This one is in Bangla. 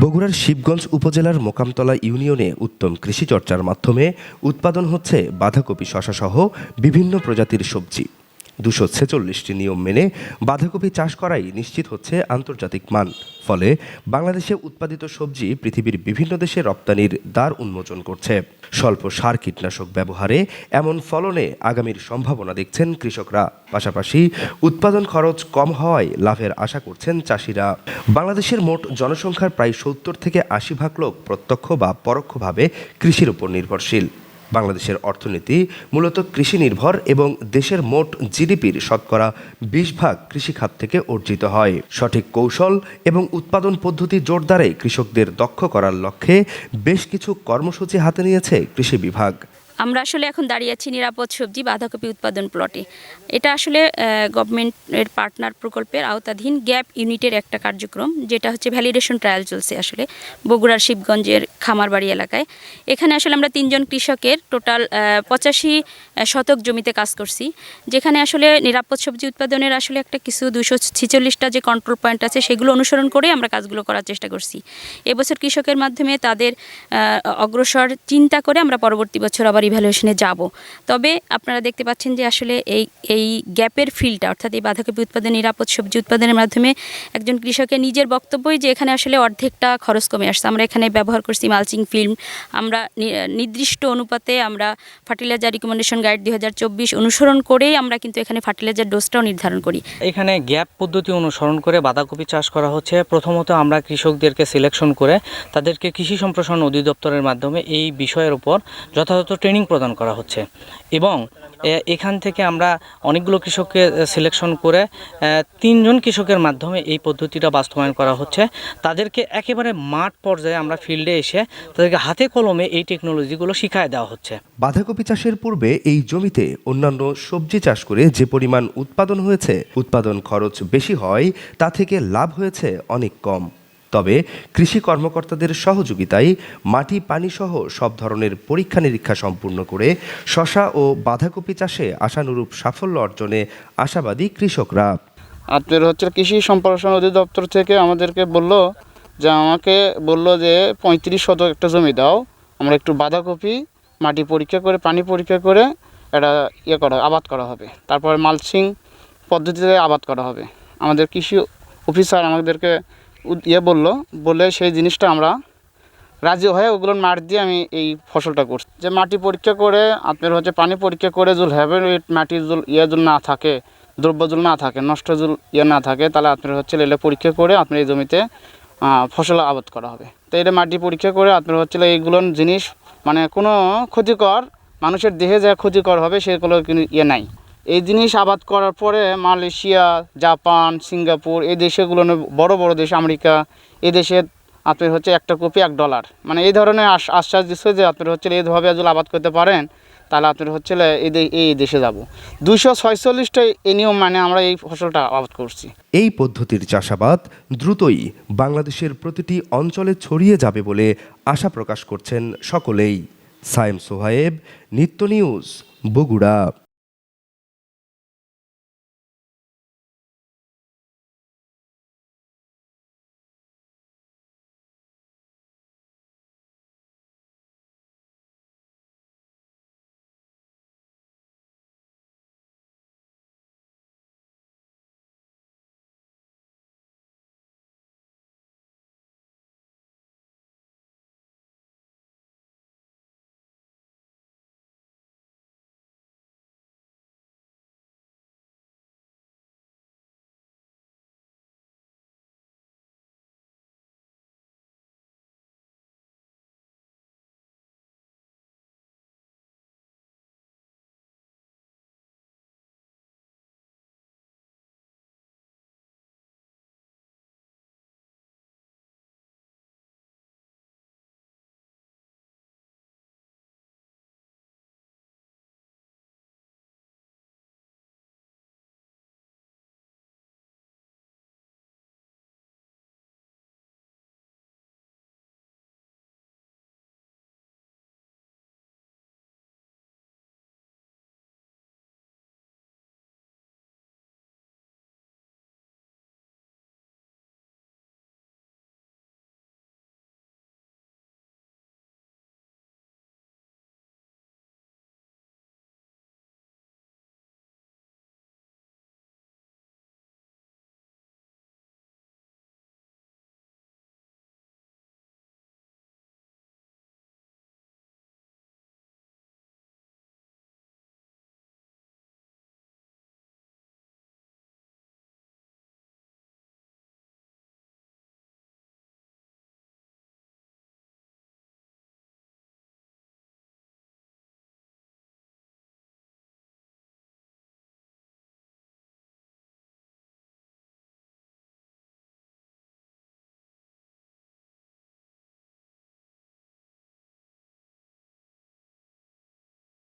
বগুড়ার শিবগঞ্জ উপজেলার মোকামতলা ইউনিয়নে উত্তম কৃষি চর্চার মাধ্যমে উৎপাদন হচ্ছে বাঁধাকপি, শশাসহ বিভিন্ন প্রজাতির সবজি। দুশো ছেচল্লিশটি নিয়ম মেনে বাঁধাকপি চাষ করাই নিশ্চিত হচ্ছে আন্তর্জাতিক মান। ফলে বাংলাদেশে উৎপাদিত সবজি পৃথিবীর বিভিন্ন দেশে রপ্তানির দ্বার উন্মোচন করছে। স্বল্প সার কীটনাশক ব্যবহারে এমন ফলনে আগামীর সম্ভাবনা দেখছেন কৃষকরা। পাশাপাশি উৎপাদন খরচ কম হওয়ায় লাভের আশা করছেন চাষিরা। বাংলাদেশের মোট জনসংখ্যার প্রায় সত্তর থেকে আশি ভাগ লোক প্রত্যক্ষ বা পরোক্ষভাবে কৃষির উপর নির্ভরশীল। বাংলাদেশের অর্থনীতি মূলত কৃষি নির্ভর এবং দেশের মোট জিডিপির শতকরা বিশ ভাগ কৃষিখাত থেকে অর্জিত হয়। সঠিক কৌশল এবং উৎপাদন পদ্ধতি জোরদারে কৃষকদের দক্ষ করার লক্ষ্যে বেশ কিছু কর্মসূচি হাতে নিয়েছে কৃষি বিভাগ। আমরা আসলে এখন দাঁড়িয়ে আছি নিরাপদ সবজি বাঁধাকপি উৎপাদন প্লটে এটা আসলে গভর্নমেন্টের পার্টনার প্রকল্পের আওতাধীন গ্যাপ ইউনিটের একটা কার্যক্রম, যেটা হচ্ছে ভ্যালিডেশন ট্রায়াল চলছে আসলে বগুড়ার শিবগঞ্জের খামারবাড়ি এলাকায়। এখানে আসলে আমরা তিনজন কৃষকের টোটাল পঁচাশি শতক জমিতে কাজ করছি। যেখানে আসলে নিরাপদ সবজি উৎপাদনের আসলে একটা কিছু দুশো ছিচল্লিশটা যে কন্ট্রোল পয়েন্ট আছে, সেগুলো অনুসরণ করে আমরা কাজগুলো করার চেষ্টা করছি। এবছর কৃষকের মাধ্যমে তাদের অগ্রসর চিন্তা করে আমরা পরবর্তী বছর আবার ইভ্যালুয়েশনে যাব। তবে আপনারা দেখতে পাচ্ছেন যে আসলে এই এই গ্যাপের ফিল্ডটা অর্থাৎ এই বাঁধাকপি উৎপাদন, নিরাপদ সবজি উৎপাদনের মাধ্যমে একজন কৃষকের নিজের বক্তব্যই যে এখানে আসলে অর্ধেকটা খরচ কমে আসছে। আমরা এখানে ব্যবহার করছি মালচিং ফিল্ম আমরা নির্দিষ্ট অনুপাতে আমরা ফার্টিলাইজার রিকমেন্ডেশন গাইড দুই হাজার চব্বিশ অনুসরণ করেই আমরা কিন্তু এখানে ফার্টিলাইজার ডোজটাও নির্ধারণ করি। এখানে গ্যাপ পদ্ধতি অনুসরণ করে বাঁধাকপি চাষ করা হচ্ছে। প্রথমত আমরা কৃষকদেরকে সিলেকশন করে তাদেরকে কৃষি সম্প্রসারণ অধিদপ্তরের মাধ্যমে এই বিষয়ের উপর যথাযথ ট্রেনিং প্রদান করা হচ্ছে। এবং এখান থেকে আমরা অনেকগুলো কৃষককে সিলেকশন করে তিনজন কৃষকের মাধ্যমে এই পদ্ধতিটা বাস্তবায়ন করা হচ্ছে। তাদেরকে একেবারে মাঠ পর্যায়ে আমরা ফিল্ডে এসে তাদেরকে হাতে কলমে এই টেকনোলজিগুলো শিখায় দেওয়া হচ্ছে। বাঁধাকপি চাষের পূর্বে এই জমিতে অন্যান্য সবজি চাষ করে যে পরিমাণ উৎপাদন হয়েছে, উৎপাদন খরচ বেশি হয়, তা থেকে লাভ হয়েছে অনেক কম। তবে কৃষি কর্মকর্তাদের সহযোগিতায় মাটি, পানি সহ সব ধরনের পরীক্ষা নিরীক্ষা সম্পূর্ণ করে শশা ও বাঁধাকপি চাষে আশানুরূপ সাফল্য অর্জনে আশাবাদী কৃষকরা। আপনার হচ্ছে কৃষি সম্প্রসারণ অধিদপ্তর থেকে আমাদেরকে বলল যে, আমাকে বলল যে, পঁয়ত্রিশ শতক একটা জমি দাও, আমরা একটু বাঁধাকপি, মাটি পরীক্ষা করে, পানি পরীক্ষা করে এটা ইয়ে করা, আবাদ করা হবে। তারপর মালচিং পদ্ধতিতে আবাদ করা হবে। আমাদের কৃষি অফিসার আমাদেরকে ইয়ে বলল, বলে সেই জিনিসটা আমরা রাজি হয়ে ওগুলো মাঠ দিয়ে আমি এই ফসলটা করছি। যে মাটি পরীক্ষা করে, আপনার হচ্ছে পানি পরীক্ষা করে জল হ্যাভেন মাটির জল ইয়ে জল না থাকে, দ্রব্য জল না থাকে, নষ্ট জল ইয়ে না থাকে, তাহলে আপনার হচ্ছে এলে পরীক্ষা করে আপনার এই জমিতে ফসল আবাদ করা হবে। তো এটা মাটি পরীক্ষা করে আপনার হচ্ছে এইগুলো জিনিস মানে কোনো ক্ষতিকর, মানুষের দেহে যা ক্ষতিকর হবে সেগুলো কিন্তু ইয়ে নাই। এই জিনিস আবাদ করার পরে মালয়েশিয়া, জাপান, সিঙ্গাপুর, এই দেশেগুলো বড় বড় দেশ, আমেরিকা, এ দেশে আপনার হচ্ছে একটা কপি এক ডলার। মানে এই ধরনের আশ- আশ্বাস দিচ্ছে যে আপনার হচ্ছে এইভাবে যদি আবাদ করতে পারেন, তাহলে আপনার হচ্ছে এই দেশে যাব। দুশো ছয়চল্লিশটা এই নিয়ম মানে আমরা এই ফসলটা আবাদ করছি। এই পদ্ধতির চাষাবাদ দ্রুতই বাংলাদেশের প্রতিটি অঞ্চলে ছড়িয়ে যাবে বলে আশা প্রকাশ করছেন সকলেই। সায়েম সোহায়েব, নিত্য নিউজ, বগুড়া।